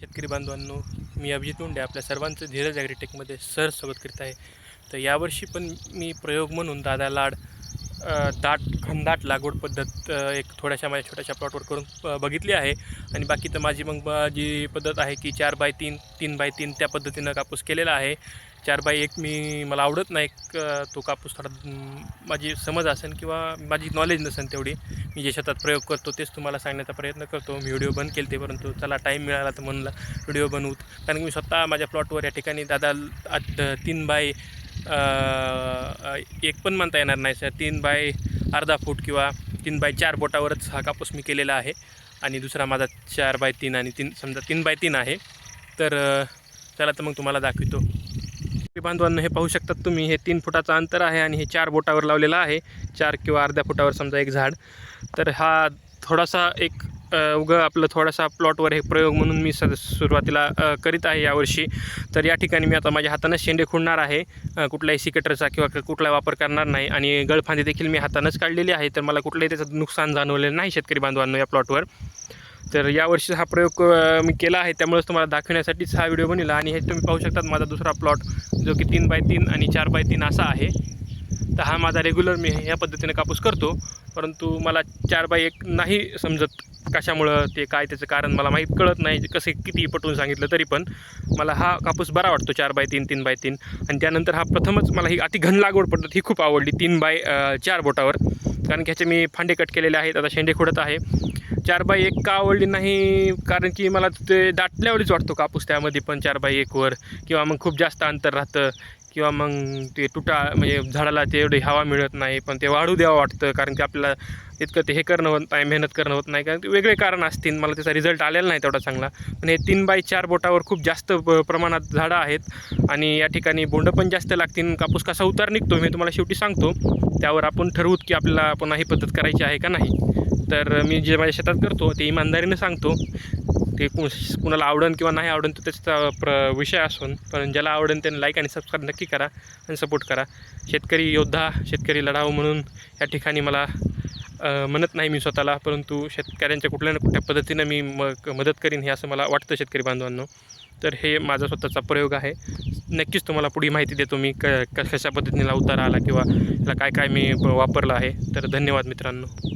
शेतकरी बांधवांनो मी अभिजित मुंडे आपल्या सर्वांचं धीरज ॲग्रीटेकमध्ये सर स्वागत करीत आहे. तर यावर्षी पण मी प्रयोग म्हणून दादा लाड दाट खंदाट लागवड पद्धत एक थोड्याशा माझ्या छोट्याशा प्लॉटवर करून बघितली आहे. आणि बाकी तर माझी मग माझी पद्धत आहे की चार बाय तीन तीन बाय तीन त्या पद्धतीनं कापूस केलेला आहे. चार बाय एक मी मला आवडत नाही तो कापूस थोडा माझी समज असेल किंवा माझी नॉलेज नसेल तेवढी. मी जे शेतात प्रयोग करतो तेच तुम्हाला सांगण्याचा प्रयत्न करतो. मी व्हिडिओ बंद केले ते परंतु चला टाईम मिळाला तर म्हणलं व्हिडिओ बनवूत कारण की मी स्वतः माझ्या प्लॉटवर या ठिकाणी दादा आत तीन बाय एक पण म्हणता येणार नाही सर. तीन बाय अर्धा फूट किंवा तीन बाय चार बोटावरच हा कापूस मी केलेला आहे. आणि दुसरा माझा चार बाय तीन आणि तीन समजा तीन बाय तीन आहे. तर चला तर मग तुम्हाला दाखवतो. बांधवांना हे पाहू शकतात तुम्ही हे तीन फुटाचं अंतर आहे आणि हे चार बोटावर लावलेलं आहे. चार किंवा अर्ध्या फुटावर समजा एक झाड. तर हा थोडासा एक उगं आपलं थोडासा प्लॉटवर हे प्रयोग म्हणून मी स सुरुवातीला करीत आहे यावर्षी. तर या ठिकाणी मी आता माझ्या हातानं शेंडे खुडणार आहे. कुठल्याही सिकेटरचा किंवा क- कुठला वापर करणार नाही. आणि गळफांदी देखील मी हातानंच काढलेली आहे. तर मला कुठलंही त्याचं नुकसान जाणवलेलं नाही शेतकरी बांधवांनो या प्लॉटवर. तर यावर्षी हा प्रयोग मी केला आहे. त्यामुळेच तुम्हाला दाखवण्यासाठीच हा व्हिडिओ बनला आणि हे तुम्ही पाहू शकतात माझा दुसरा प्लॉट जो की तीन बाय तीन आणि चार बाय तीन असा आहे. तर हा माझा रेग्युलर मी ह्या पद्धतीने कापूस करतो. परंतु मला चार बाय एक नाही समजत कशामुळं ते काय त्याचं कारण मला माहीत कळत नाही. कसे किती पटवून सांगितलं तरी पण मला हा कापूस बरा वाटतो चार बाय तीन तीन बाय तीन. आणि त्यानंतर हा प्रथमच मला ही अति घन लागवड पद्धत ही खूप आवडली तीन बाय चार बोटावर. कारण की ह्याचे मी फांडे कट केलेले आहेत. आता शेंडे खोडत आहे. चार बाय एक का आवडली नाही? कारण की मला ते दाटल्यावरच वाटतो कापूस त्यामध्ये पण चार बाय एकवर. किंवा मग खूप जास्त अंतर राहतं. किंवा मग ते तुटा म्हणजे झाडाला ते एवढी हवा मिळत नाही पण ते वाढू द्यावं वाटतं. कारण की आपल्याला इतकं ते हे करणं होत नाही मेहनत करणं होत नाही. कारण ते वेगळे कारण असतील. मला त्याचा रिझल्ट आलेला नाही तेवढा चांगला. पण हे तीन बाय चार बोटावर खूप जास्त प- प्रमाणात झाडं आहेत. आणि या ठिकाणी बोंड पण जास्त लागतील. कापूस कसा उतार निघतो मी तुम्हाला शेवटी सांगतो. त्यावर आपण ठरवूत की आपल्याला पुन्हा ही पद्धत करायची आहे का नाही. तर मी जे माझ्या शेतात करतो ते इमानदारीनं सांगतो. ते कु- कुणाला आवडन किंवा नाही आवडन तो त्याचा प्र विषय असून पण ज्याला आवडेल त्याने लाईक आणि सबस्क्राईब नक्की करा आणि सपोर्ट करा. शेतकरी योद्धा शेतकरी लढाऊ म्हणून या ठिकाणी मला म्हणत नाही मी स्वतःला परंतु शेतकऱ्यांच्या कुठल्या ना कुठल्या पद्धतीनं मी म मदत करीन हे असं मला वाटतं शेतकरी बांधवांनो. तर हे माझा स्वतःचा प्रयोग आहे. नक्कीच तुम्हाला पुढे माहिती देतो मी क कशा पद्धतीने उतारा आला किंवा याला काय काय मी वापरलं आहे. तर धन्यवाद मित्रांनो.